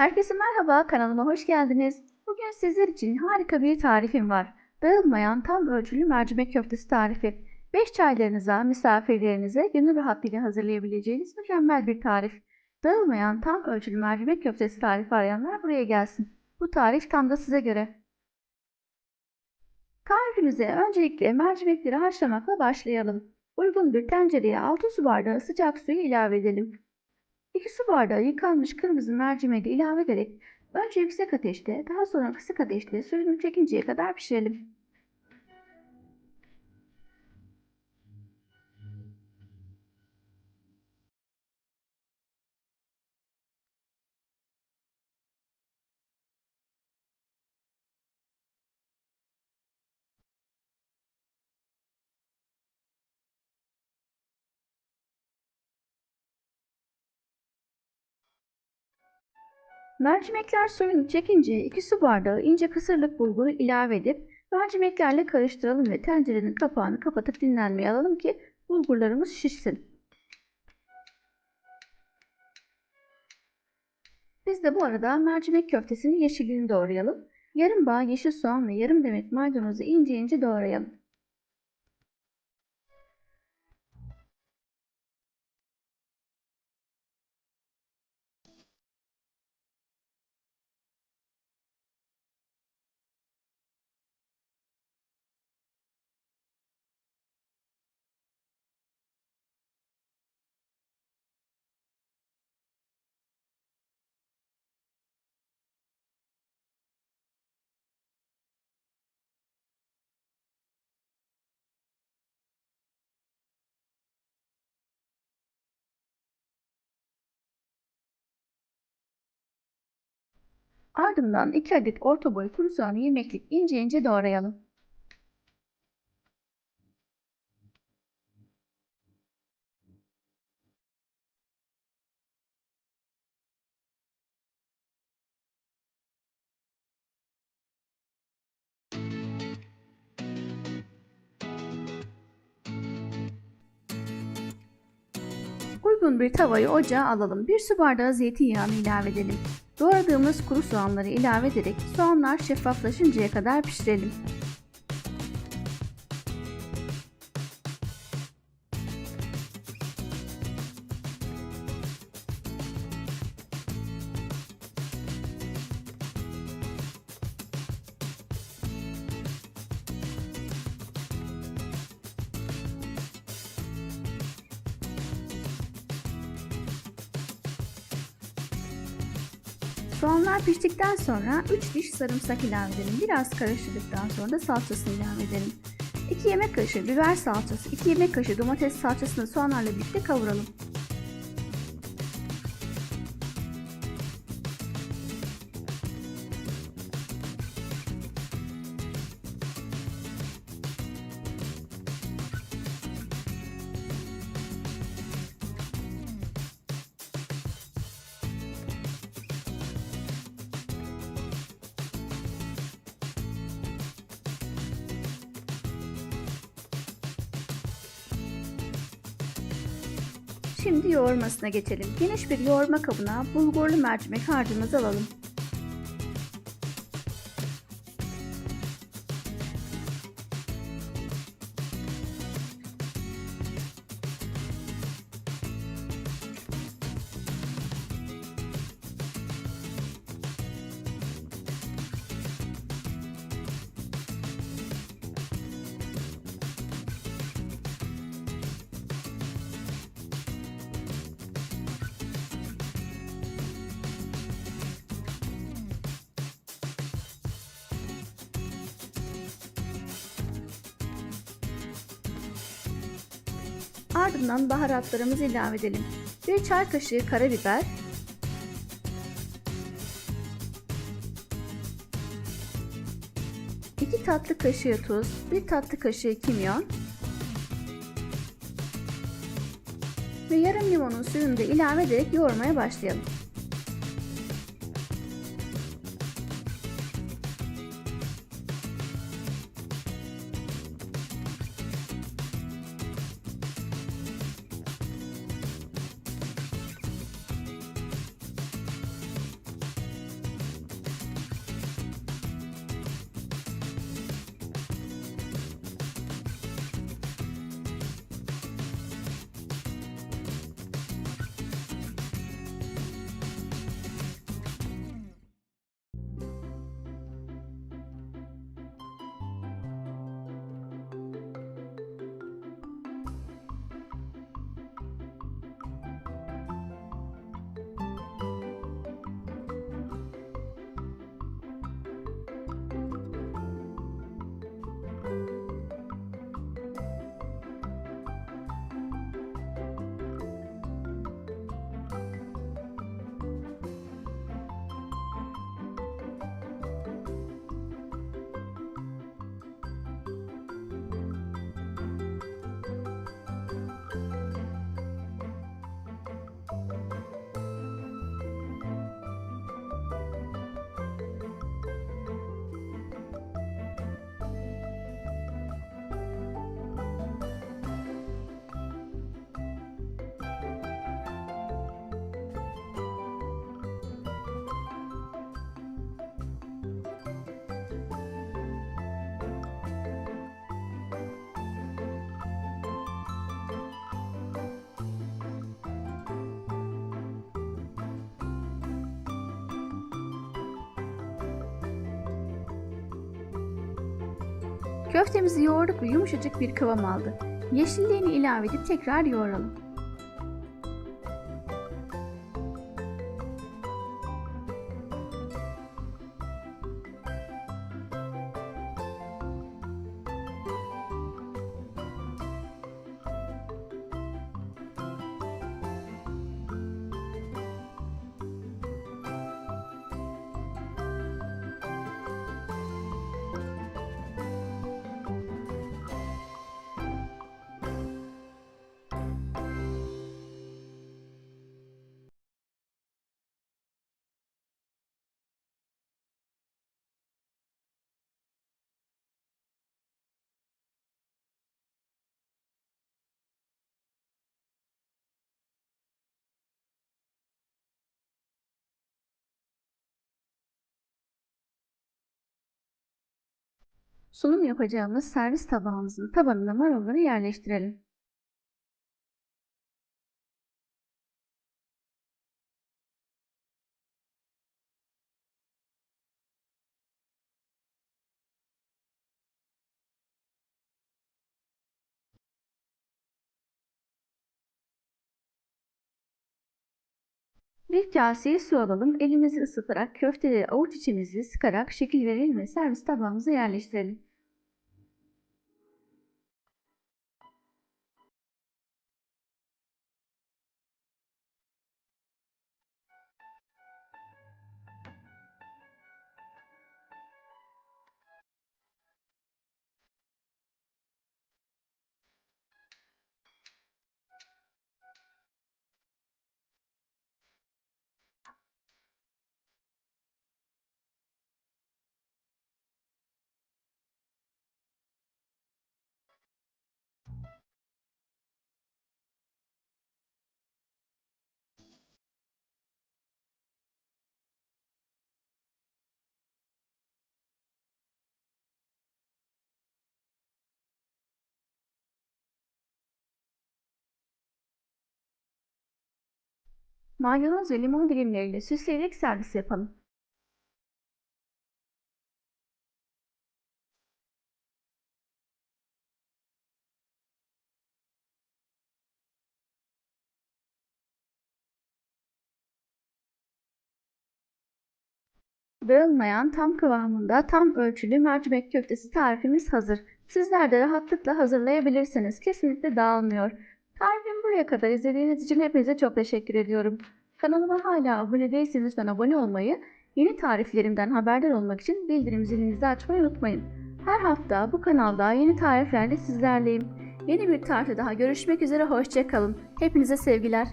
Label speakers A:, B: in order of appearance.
A: Herkese merhaba, kanalıma hoş geldiniz. Bugün sizler için harika bir tarifim var. Dağılmayan tam ölçülü mercimek köftesi tarifi. 5 çaylarınıza, misafirlerinize gönül rahatlığıyla hazırlayabileceğiniz mükemmel bir tarif. Dağılmayan tam ölçülü mercimek köftesi tarifi arayanlar buraya gelsin. Bu tarif tam da size göre. Tarifimize öncelikle mercimekleri haşlamakla başlayalım. Uygun bir tencereye 6 su bardağı sıcak suyu ilave edelim. 2 su bardağı yıkanmış kırmızı mercimeği ilave ederek önce yüksek ateşte daha sonra kısık ateşte suyunu çekinceye kadar pişirelim. Mercimekler suyunu çekince 2 su bardağı ince kısırlık bulguru ilave edip mercimeklerle karıştıralım ve tencerenin kapağını kapatıp dinlenmeye alalım ki bulgurlarımız şişsin. Biz de bu arada mercimek köftesinin yeşilliğini doğrayalım. Yarım bağ yeşil soğan ve yarım demet maydanozu ince ince doğrayalım. Ardından 2 adet orta boy kuru soğanı yemeklik ince ince doğrayalım. Uygun bir tavayı ocağa alalım. Bir su bardağı zeytinyağını ilave edelim. Doğradığımız kuru soğanları ilave ederek soğanlar şeffaflaşıncaya kadar pişirelim. Soğanlar piştikten sonra 3 diş sarımsak ilave edelim. Biraz karıştırdıktan sonra da salçasını ilave edelim. 2 yemek kaşığı biber salçası, 2 yemek kaşığı domates salçasını soğanlarla birlikte kavuralım. Şimdi yoğurmasına geçelim. Geniş bir yoğurma kabına bulgurlu mercimek harcımızı alalım. Ardından baharatlarımızı ilave edelim. 1 çay kaşığı karabiber, 2 tatlı kaşığı tuz, 1 tatlı kaşığı kimyon ve yarım limonun suyunu da ilave ederek yoğurmaya başlayalım. Köftemizi yoğurduk yumuşacık bir kıvam aldı. Yeşilliğini ilave edip tekrar yoğuralım. Sunum yapacağımız servis tabağımızın tabanına marulları yerleştirelim. Bir kaseye su alalım. Elimizi ısıtarak köfteleri avuç içimizi sıkarak şekil verelim ve servis tabağımıza yerleştirelim. Maydanoz ve limon dilimleriyle süsleyerek servis yapalım. Dağılmayan tam kıvamında tam ölçülü mercimek köftesi tarifimiz hazır. Sizler de rahatlıkla hazırlayabilirsiniz. Kesinlikle dağılmıyor. Tarifimi buraya kadar izlediğiniz için hepinize çok teşekkür ediyorum. Kanalıma hala abone değilseniz lütfen abone olmayı, yeni tariflerimden haberdar olmak için bildirim zilinizi açmayı unutmayın. Her hafta bu kanalda yeni tariflerle sizlerleyim. Yeni bir tarifte daha görüşmek üzere, hoşçakalın. Hepinize sevgiler.